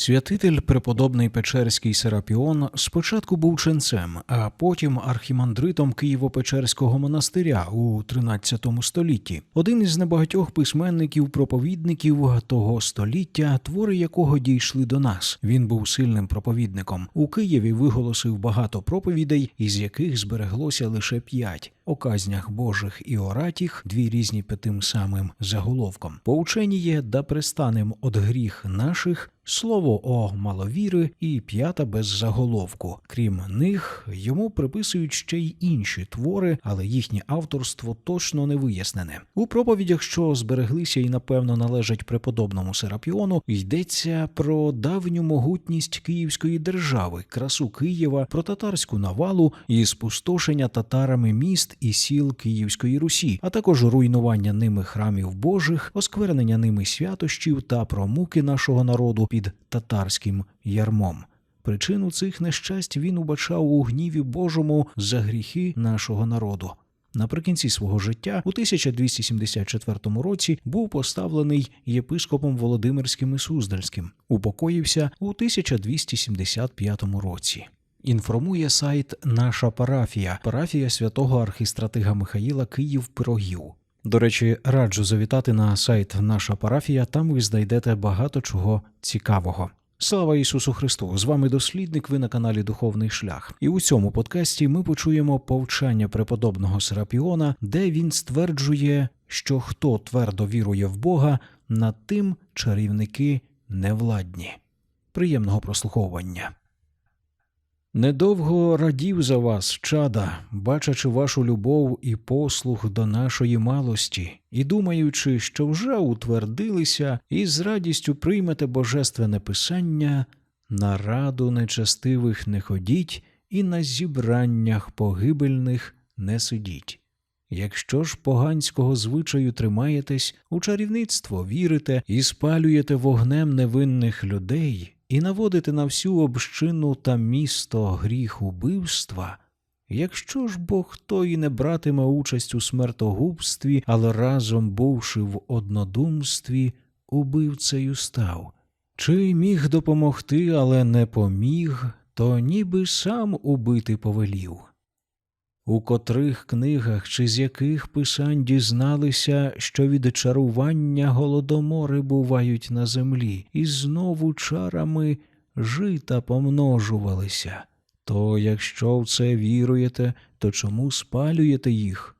Святитель преподобний Печерський Серапіон спочатку був ченцем, а потім архімандритом Києво-Печерського монастиря у XIII столітті. Один із небагатьох письменників-проповідників того століття, твори якого дійшли до нас. Він був сильним проповідником. У Києві виголосив багато проповідей, із яких збереглося лише п'ять. О казнях Божих і оратіх дві різні під тим самим заголовком. Поученіє да пристанем од гріх наших, слово о маловіри і п'ята без заголовку. Крім них, йому приписують ще й інші твори, але їхнє авторство точно не вияснене. У проповідях, що збереглися і напевно належать преподобному Серапіону, йдеться про давню могутність Київської держави, красу Києва, про татарську навалу і спустошення татарами міст і сіл Київської Русі, а також руйнування ними храмів Божих, осквернення ними святощів та про муки нашого народу під татарським ярмом. Причину цих нещасть він убачав у гніві Божому за гріхи нашого народу. Наприкінці свого життя у 1274 році був поставлений єпископом Володимирським і Суздальським, упокоївся у 1275 році. Інформує сайт Наша парафія, парафія святого архістратига Михаїла Київ Пирогів. До речі, раджу завітати на сайт Наша парафія. Там ви знайдете багато чого цікавого. Слава Ісусу Христу! З вами дослідник. Ви на каналі Духовний Шлях. І у цьому подкасті ми почуємо повчання преподобного Серапіона, де він стверджує, що хто твердо вірує в Бога, над тим чарівники невладні. Приємного прослуховування. Недовго радів за вас, чада, бачачи вашу любов і послуг до нашої малості, і думаючи, що вже утвердилися і з радістю приймете божественне писання, на раду нечестивих не ходіть і на зібраннях погибельних не сидіть. Якщо ж поганського звичаю тримаєтесь, у чарівництво вірите і спалюєте вогнем невинних людей, і наводити на всю общину та місто гріх убивства, якщо ж бо хто і не братиме участь у смертогубстві, але разом бувши в однодумстві, убивцею став, чи міг допомогти, але не поміг, то ніби сам убити повелів. У котрих книгах чи з яких писань дізналися, що від чарування голодомори бувають на землі, і знову чарами жита помножувалися. То якщо в це віруєте, то чому спалюєте їх?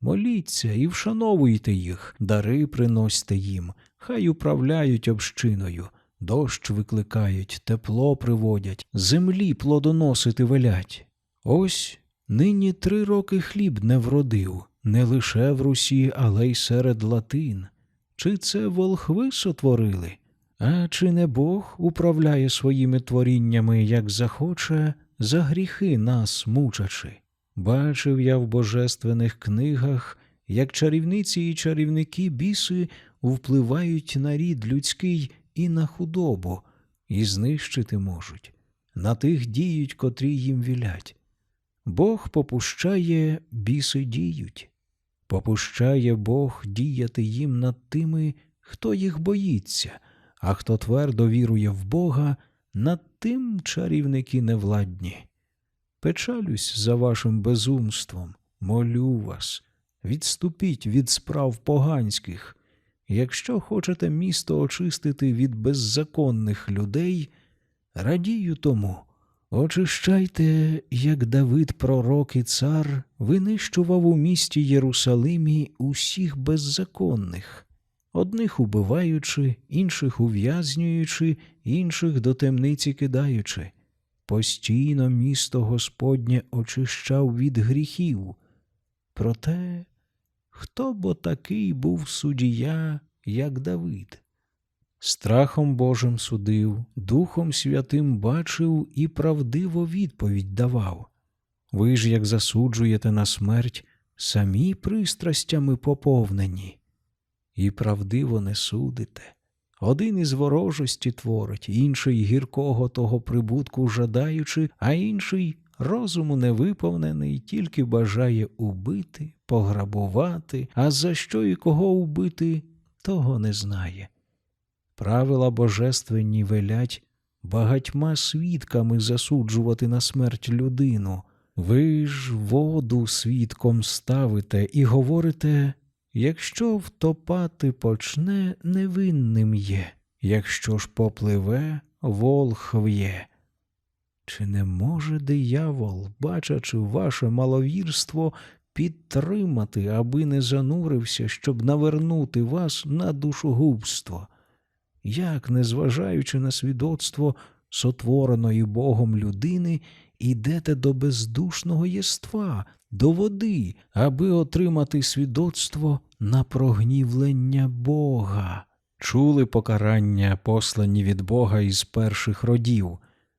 Моліться і вшановуйте їх, дари приносьте їм, хай управляють общиною, дощ викликають, тепло приводять, землі плодоносити велять. Ось Нині три роки хліб не вродив, не лише в Русі, але й серед латин. Чи це волхви сотворили? А чи не Бог управляє своїми творіннями, як захоче, за гріхи нас мучачи? Бачив я в божественних книгах, як чарівниці і чарівники біси впливають на рід людський і на худобу, і знищити можуть. На тих діють, котрі їм вілять. Бог попущає, біси діють, попущає Бог діяти їм над тими, хто їх боїться, а хто твердо вірує в Бога, над тим чарівники невладні. Печалюсь за вашим безумством, молю вас, відступіть від справ поганських. Якщо хочете місто очистити від беззаконних людей, радію тому. Очищайте, як Давид, пророк і цар, винищував у місті Єрусалимі усіх беззаконних, одних убиваючи, інших ув'язнюючи, інших до темниці кидаючи. Постійно місто Господнє очищав від гріхів. Проте, хто бо такий був судія, як Давид? Страхом Божим судив, Духом Святим бачив і правдиво відповідь давав. Ви ж, як засуджуєте на смерть, самі пристрастями поповнені, і правдиво не судите. Один із ворожості творить, інший гіркого того прибутку жадаючи, а інший розуму невиповнений, тільки бажає убити, пограбувати, а за що і кого убити, того не знає. Правила божественні велять багатьма свідками засуджувати на смерть людину. Ви ж воду свідком ставите і говорите, якщо втопати почне, невинним є, якщо ж попливе, волх в'є. Чи не може диявол, бачачи ваше маловірство, підтримати, аби не занурився, щоб навернути вас на душогубство? Як, незважаючи на свідоцтво сотвореної Богом людини, ідете до бездушного єства, до води, аби отримати свідоцтво на прогнівлення Бога? Чули покарання, послані від Бога із перших родів,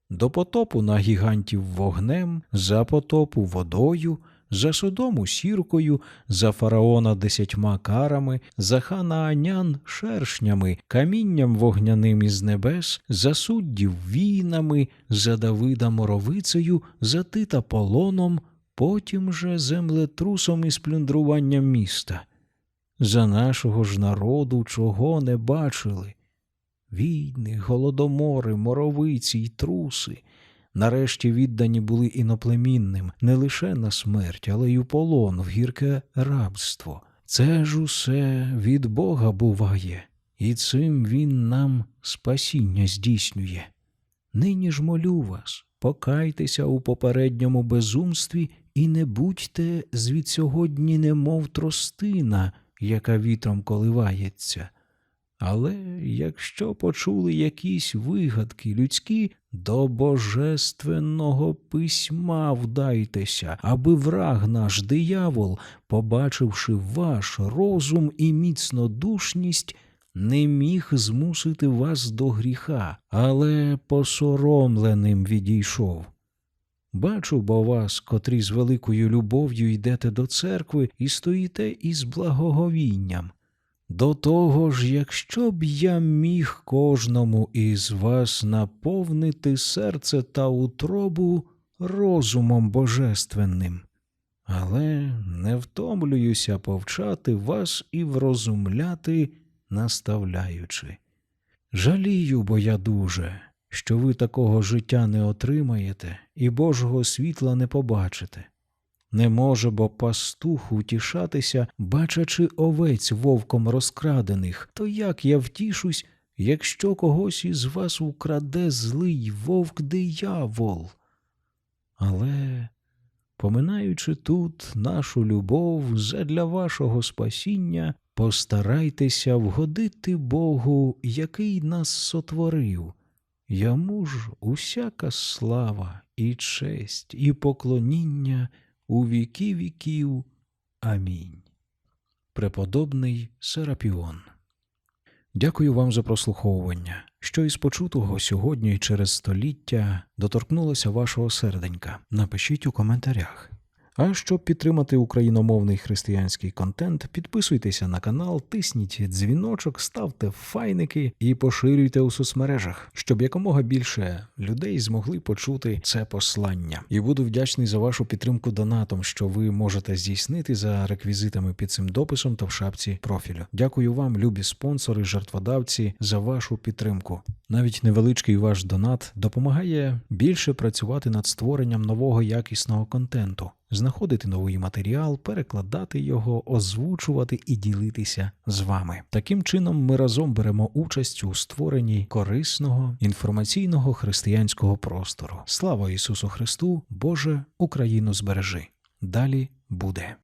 до потопу на гігантів вогнем, за потопу водою, за Содому сіркою, за фараона десятьма карами, за ханаанян шершнями, камінням вогняним із небес, за суддів війнами, за Давида моровицею, за Тита полоном, потім же землетрусом і сплюндруванням міста. За нашого ж народу чого не бачили. Війни, голодомори, моровиці й труси нарешті віддані були іноплемінним не лише на смерть, але й у полон в гірке рабство. Це ж усе від Бога буває, і цим Він нам спасіння здійснює. Нині ж молю вас, покайтеся у попередньому безумстві і не будьте звід сьогодні немов тростина, яка вітром коливається. Але якщо почули якісь вигадки людські, до божественного письма вдайтеся, аби враг наш диявол, побачивши ваш розум і міцнодушність, не міг змусити вас до гріха, але посоромленим відійшов. Бачу бо вас, котрі з великою любов'ю йдете до церкви і стоїте із благоговінням. До того ж, якщо б я міг кожному із вас наповнити серце та утробу розумом божественним, але не втомлююся повчати вас і врозумляти, наставляючи. Жалію, бо я дуже, що ви такого життя не отримаєте і Божого світла не побачите. Не може бо пастух утішатися, бачачи овець вовком розкрадених, то як я втішусь, якщо когось із вас украде злий вовк диявол? Але, поминаючи тут нашу любов задля вашого спасіння, постарайтеся вгодити Богу, який нас сотворив. Йому ж усяка слава і честь, і поклоніння – у віки віків. Амінь. Преподобний Серапіон. Дякую вам за прослуховування, що із почутого сьогодні і через століття доторкнулося вашого серденька. Напишіть у коментарях. А щоб підтримати україномовний християнський контент, підписуйтеся на канал, тисніть дзвіночок, ставте файники і поширюйте у соцмережах, щоб якомога більше людей змогли почути це послання. І буду вдячний за вашу підтримку донатом, що ви можете здійснити за реквізитами під цим дописом та в шапці профілю. Дякую вам, любі спонсори, жертводавці, за вашу підтримку. Навіть невеличкий ваш донат допомагає більше працювати над створенням нового якісного контенту знаходити новий матеріал, перекладати його, озвучувати і ділитися з вами. Таким чином, ми разом беремо участь у створенні корисного інформаційного християнського простору. Слава Ісусу Христу, Боже, Україну збережи! Далі буде.